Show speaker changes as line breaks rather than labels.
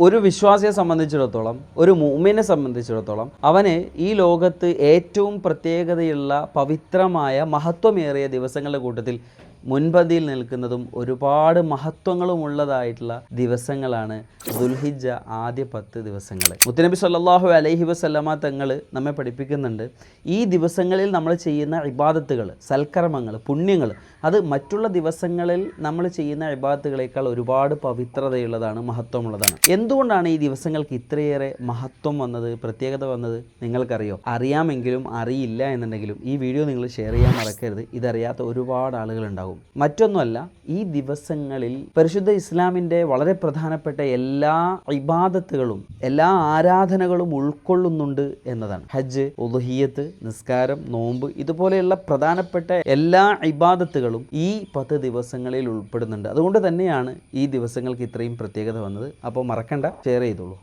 ഒരു വിശ്വാസിയെ സംബന്ധിച്ചിടത്തോളം ഒരു മൂമിനെ സംബന്ധിച്ചിടത്തോളം അവന് ഈ ലോകത്ത് ഏറ്റവും പ്രത്യേകതയുള്ള പവിത്രമായ മഹത്വമേറിയ ദിവസങ്ങളുടെ കൂട്ടത്തിൽ മുൻപന്തിയിൽ നിൽക്കുന്നതും ഒരുപാട് മഹത്വങ്ങളും ഉള്ളതായിട്ടുള്ള ദിവസങ്ങളാണ് ദുൽഹിജ ആദ്യ പത്ത് ദിവസങ്ങൾ. മുത്തനബി സല്ലാഹു അലൈഹി വസ്ലമ തങ്ങൾ നമ്മെ പഠിപ്പിക്കുന്നുണ്ട്. ഈ ദിവസങ്ങളിൽ നമ്മൾ ചെയ്യുന്ന ഇബാദത്തുകൾ സൽക്കർമ്മങ്ങൾ പുണ്യങ്ങൾ അത് മറ്റുള്ള ദിവസങ്ങളിൽ നമ്മൾ ചെയ്യുന്ന ഇബാദത്തുകളേക്കാൾ ഒരുപാട് പവിത്രതയുള്ളതാണ് മഹത്വമുള്ളതാണ്. എന്തുകൊണ്ടാണ് ഈ ദിവസങ്ങൾക്ക് ഇത്രയേറെ മഹത്വം വന്നത് പ്രത്യേകത വന്നത്? നിങ്ങൾക്കറിയോ? അറിയാമെങ്കിലും അറിയില്ല എന്നുണ്ടെങ്കിലും ഈ വീഡിയോ നിങ്ങൾ ഷെയർ ചെയ്യാൻ മറക്കരുത്. ഇതറിയാത്ത ഒരുപാട് ആളുകൾ ഉണ്ടാകും മറ്റൊന്നുമല്ല ഈ ദിവസങ്ങളിൽ പരിശുദ്ധ ഇസ്ലാമിന്റെ വളരെ പ്രധാനപ്പെട്ട എല്ലാ ഇബാദത്തുകളും എല്ലാ ആരാധനകളും ഉൾക്കൊള്ളുന്നുണ്ട് എന്നതാണ്. ഹജ്ജ് ഉദുഹിയത്ത് നിസ്കാരം നോമ്പ് ഇതുപോലെയുള്ള പ്രധാനപ്പെട്ട എല്ലാ ഇബാദത്തുകളും ഈ പത്ത് ദിവസങ്ങളിൽ ഉൾപ്പെടുന്നുണ്ട്. അതുകൊണ്ട് തന്നെയാണ് ഈ ദിവസങ്ങൾക്ക് ഇത്രയും പ്രത്യേകത വന്നത്. അപ്പോൾ മറക്കണ്ട ഷെയർ ചെയ്തോളൂ.